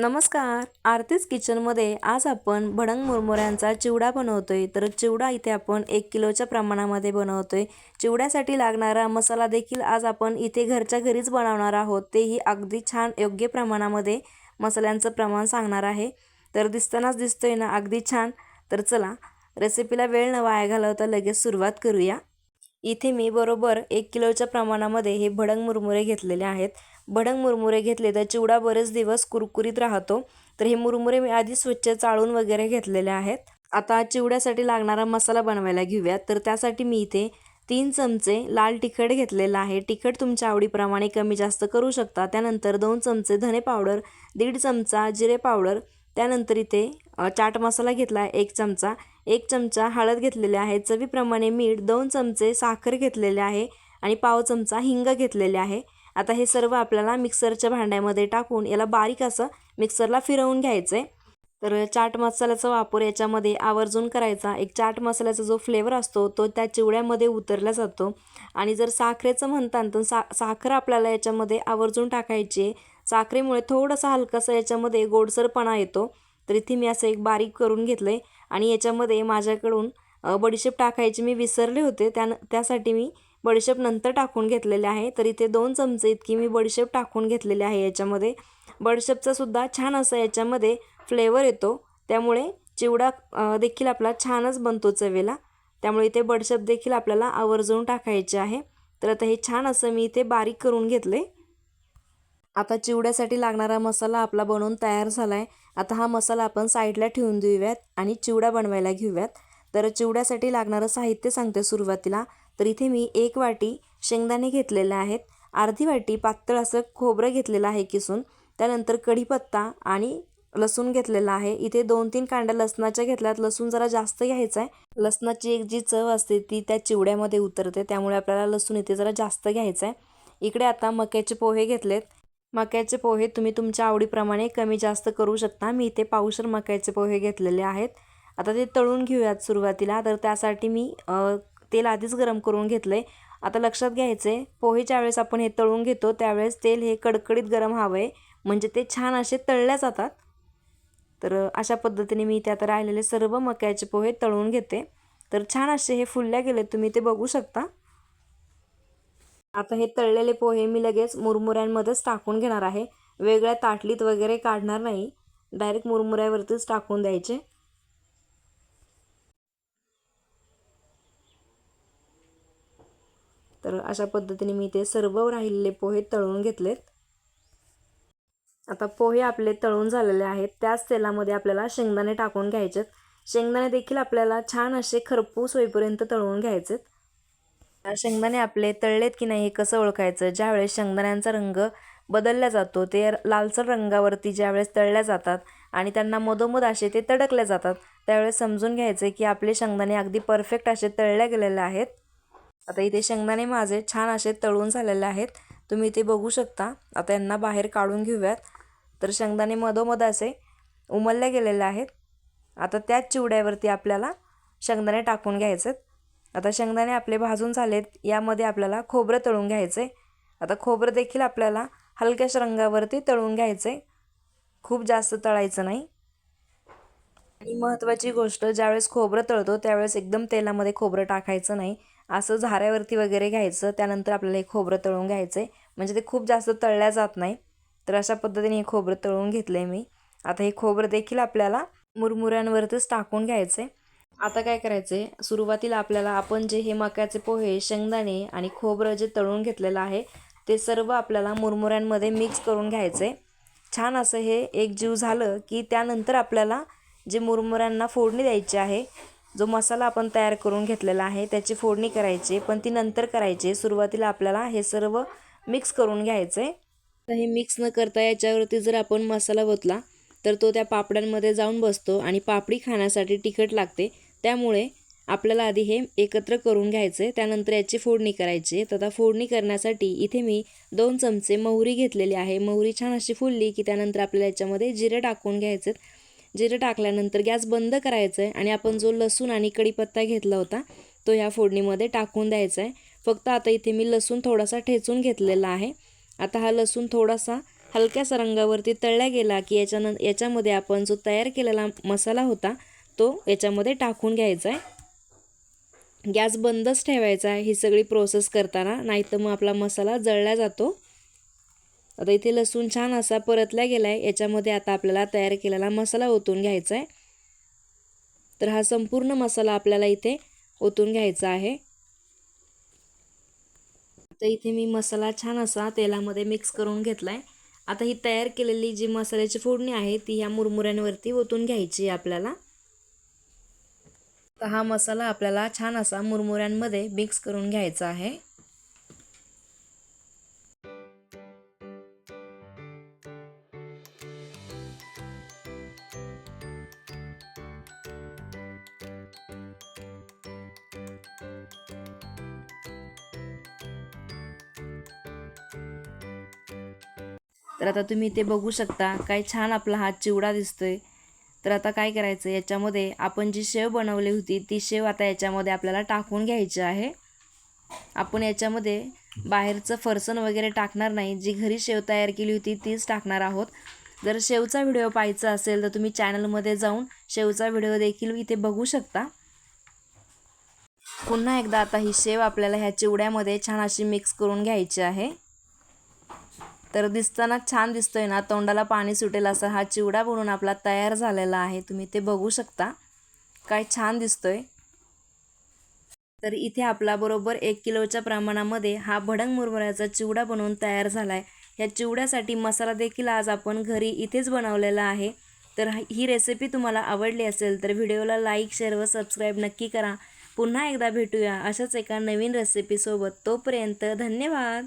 नमस्कार. आरतीच किचनमध्ये आज आपण भडंग मुरमुऱ्यांचा चिवडा बनवतोय. तर चिवडा इथे आपण एक किलोच्या प्रमाणामध्ये बनवतोय. चिवड्यासाठी लागणारा मसाला देखील आज आपण इथे घरच्या घरीच बनवणार आहोत. तेही अगदी छान योग्य प्रमाणामध्ये मसाल्यांचं प्रमाण सांगणार आहे. तर दिसतानाच दिसतोय ना अगदी छान. तर चला रेसिपीला वेळ न वाया घालवता लगेच सुरुवात करूया. इथे मी बरोबर एक किलोच्या प्रमाणामध्ये हे भडंग मुरमुरे घेतलेले आहेत. भडंग मुरमुरे घेतले तर चिवडा बरेच दिवस कुरकुरीत राहतो. तर हे मुरमुरे मी आधी स्वच्छ चाळून वगैरे घेतलेले आहेत. आता चिवड्यासाठी लागणारा मसाला बनवायला घेऊयात तर त्यासाठी मी इथे तीन चमचे लाल तिखट घेतलेलं आहे. तिखट तुमच्या आवडीप्रमाणे कमी जास्त करू शकता. त्यानंतर दोन चमचे धने पावडर दीड चमचा जिरे पावडर त्यानंतर इथे चाट मसाला घेतला आहे एक चमचा. एक चमचा हळद घेतलेले आहे. चवीप्रमाणे मीठ दोन चमचे साखर घेतलेले आहे आणि पाव चमचा हिंग घेतलेले आहे. आता हे सर्व आपल्याला मिक्सरच्या भांड्यामध्ये टाकून याला बारीक असं मिक्सरला फिरवून घ्यायचं. आहे तर चाट मसाल्याचा वापर याच्यामध्ये आवर्जून करायचा. एक चाट मसाल्याचा जो फ्लेवर असतो तो त्या चिवड्यामध्ये उतरला जातो. आणि जर साखरेचं म्हणतात तर सा साखर आपल्याला याच्यामध्ये आवर्जून टाकायची आहे. साखरेमुळे थोडंसं हलकासा याच्यामध्ये गोडसरपणा येतो. तर इथे मी असं एक बारीक करून घेतलं आहे आणि याच्यामध्ये माझ्याकडून बडीशेप टाकायची मी विसरले होते. त्या त्यासाठी मी बडीशेप नंतर टाकून घेतलेले आहे. तर इथे दोन चमचे इतकी मी बडीशेप टाकून घेतलेले आहे याच्यामध्ये. बडीशेपचासुद्धा छान असा याच्यामध्ये फ्लेवर येतो. त्यामुळे चिवडा देखील आपला छानच बनतो चवेला. त्यामुळे इथे बडशेप देखील आपल्याला आवर्जून टाकायचे आहे. तर आता हे छान असं मी इथे बारीक करून घेतले. आता चिवड्यासाठी लागणारा मसाला आपला बनवून तयार झाला आहे आता हा मसाला आपण साईडला ठेवून देऊयात आणि चिवडा बनवायला घेऊयात. तर चिवड्यासाठी लागणारं साहित्य सांगते सुरुवातीला. तर इथे मी एक वाटी शेंगदाणे घेतलेले आहेत. अर्धी वाटी पातळ असं खोबरं घेतलेलं आहे किसून. त्यानंतर कढीपत्ता आणि लसूण घेतलेला आहे. इथे दोन तीन कांड्या लसणाच्या घेतल्यात. लसूण जरा जास्त घ्यायचा आहे लसणाची एक जी चव असते ती त्या चिवड्यामध्ये उतरते. त्यामुळे आपल्याला लसूण इथे जरा जास्त घ्यायचं आहे इकडे आता मक्याचे पोहे घेतलेत. मक्याचे पोहे तुम्ही तुमच्या आवडीप्रमाणे कमी जास्त करू शकता. मी इथे पावशर मक्याचे पोहे घेतलेले आहेत. आता ते तळून घेऊयात सुरुवातीला. तर त्यासाठी मी तेल आधीच गरम करून घेतलं आहे आता लक्षात घ्यायचं आहे पोहेच्या वेळेस आपण हे तळून घेतो त्यावेळेस तेल हे कडकडीत गरम हवं आहे म्हणजे ते छान असे तळल्या जातात. तर अशा पद्धतीने मी त्यात राहिलेले सर्व मक्याचे पोहे तळून घेते. तर छान असे हे फुलल्या गेले तुम्ही ते बघू शकता. आता हे तळलेले पोहे मी लगेच मुरमुऱ्यांमध्येच टाकून घेणार आहे. वेगळ्या ताटलीत वगैरे काढणार नाही. डायरेक्ट मुरमुऱ्यावरतीच टाकून द्यायचे. तर अशा पद्धतीने मी ते सर्व राहिलेले पोहे तळून घेतलेत. आता पोहे आपले तळून झालेले आहेत. त्याच तेलामध्ये आपल्याला शेंगदाणे टाकून घ्यायचेत. शेंगदाणे देखील आपल्याला छान असे खरपूस होईपर्यंत तळून घ्यायचेत. शेंगदाणे आपले तळलेत की नाही हे कसं ओळखायचं? ज्यावेळेस शेंगदाण्यांचा रंग बदलला जातो ते लालसर रंगावरती ज्यावेळेस तळल्या जातात आणि त्यांना मधोमध असे ते तडकले जातात त्यावेळेस समजून घ्यायचे की आपले शेंगदाणे अगदी परफेक्ट असे तळल्या गेलेले आहेत. आता इथे शेंगदाणे माझे छान असे तळून झालेले आहेत. तुम्ही इथे बघू शकता. आता यांना बाहेर काढून घेऊयात. तर शेंगदाणे मधोमध असे उमलले गेलेले आहेत. आता त्याच चिवड्यावरती आपल्याला शेंगदाणे टाकून घ्यायचे आता शेंगदाणे आपले भाजून झालेत. यामध्ये आपल्याला खोबरं तळून घ्यायचे आता खोबरं देखील आपल्याला हलक्याश रंगावरती तळून घ्यायचे खूप जास्त तळायचं नाही. आणि महत्त्वाची गोष्ट ज्यावेळेस खोबरं तळतो त्यावेळेस एकदम तेलामध्ये खोबरं टाकायचं नाही. असं झाऱ्यावरती वगैरे घ्यायचं त्यानंतर आपल्याला हे खोबरं तळून घ्यायचं आहे म्हणजे ते खूप जास्त तळल्या जात नाही. तर अशा पद्धतीने हे खोबरं तळून घेतलं आहे मी. आता हे खोबरं देखील आपल्याला मुरमुऱ्यांवरतीच टाकून घ्यायचं आहे आता काय करायचं आहे सुरुवातीला आपल्याला आपण जे हे मक्याचे पोहे शेंगदाणे आणि खोबरं जे तळून घेतलेलं आहे ते सर्व आपल्याला मुरमुऱ्यांमध्ये मिक्स करून घ्यायचं आहे छान असं हे एक जीव झालं की त्यानंतर आपल्याला जे मुरमुऱ्यांना फोडणी द्यायची आहे जो मसाला आपण तयार करून घेतलेला आहे त्याची फोडणी करायची पण ती नंतर करायची. सुरुवातीला आपल्याला हे सर्व मिक्स करून घ्यायचं. आहे तर हे मिक्स न करता याच्यावरती जर आपण मसाला ओतला तर तो त्या पापड्यांमध्ये जाऊन बसतो आणि पापडी खाण्यासाठी तिखट लागते. त्यामुळे आपल्याला आधी हे एकत्र करून घ्यायचं आहे त्यानंतर याची फोडणी करायची. तर आता फोडणी करण्यासाठी इथे मी दोन चमचे मोहरी घेतलेली आहे. मोहरी छान अशी फुलली की त्यानंतर आपल्याला याच्यामध्ये जिरे टाकून घ्यायचे जिरं टाकल्यानंतर गॅस बंद करायचं आहे आणि आपण जो लसूण आणि कढीपत्ता घेतला होता तो ह्या फोडणीमध्ये टाकून द्यायचा आहे फक्त आता इथे मी लसूण थोडासा ठेचून घेतलेला आहे. आता हा लसूण थोडासा हलक्यासा रंगावरती तळला गेला की याच्यानं याच्यामध्ये आपण जो तयार केलेला मसाला होता तो याच्यामध्ये टाकून घ्यायचा आहे गॅस बंदच ठेवायचा आहे ही सगळी प्रोसेस करताना नाही तर मग आपला मसाला जळला जातो. आता इथे लसूण छान असा परतला गेला आहे याच्यामध्ये आता आपल्याला तयार केलेला मसाला ओतून घ्यायचा आहे तर हा संपूर्ण मसाला आपल्याला इथे ओतून घ्यायचा आहे. तर इथे मी मसाला छान असा तेलामध्ये मिक्स करून घेतला आहे आता ही तयार केलेली जी मसाल्याची फोडणी आहे ती ह्या मुरमुऱ्यांवरती ओतून घ्यायची आहे आपल्याला. तर हा मसाला आपल्याला छान असा मुरमुऱ्यांमध्ये मिक्स करून घ्यायचा आहे. तर आता तुम्ही इथे बघू शकता काय छान आपला हा चिवडा दिसतोय. तर आता काय करायचं याच्यामध्ये आपण जी शेव बनवली होती ती शेव आता याच्यामध्ये आपल्याला टाकून घ्यायची आहे. आपण याच्यामध्ये बाहेरचं फरसन वगैरे टाकणार नाही जी घरी शेव तयार केली होती तीच टाकणार आहोत. जर शेवचा व्हिडिओ पाहायचा असेल तर तुम्ही चॅनलमध्ये जाऊन शेवचा व्हिडिओ देखील इथे बघू शकता. पुन्हा एकदा आता ही शेव आपल्याला ह्या चिवड्यामध्ये छान अशी मिक्स करून घ्यायची आहे. तर दिसताना छान दिसतोय ना तोंडाला पाणी सुटेल असा हा चिवडा बनवून आपला तयार झालेला आहे. तुम्ही ते बघू शकता. काय छान दिसतोय. तर इथे आपला बरोबर एक किलोच्या प्रमाणामध्ये हा भडंग मुरमुऱ्याचा चिवडा बनवून तयार झाला आहे ह्या चिवड्यासाठी मसाला देखील आज आपण घरी इथेच बनवलेला आहे. तर ही रेसिपी तुम्हाला आवडली असेल तर व्हिडिओला लाईक शेअर व सबस्क्राईब नक्की करा. पुन्हा एकदा भेटूया अशाच एका नवीन रेसिपीसोबत तोपर्यंत धन्यवाद.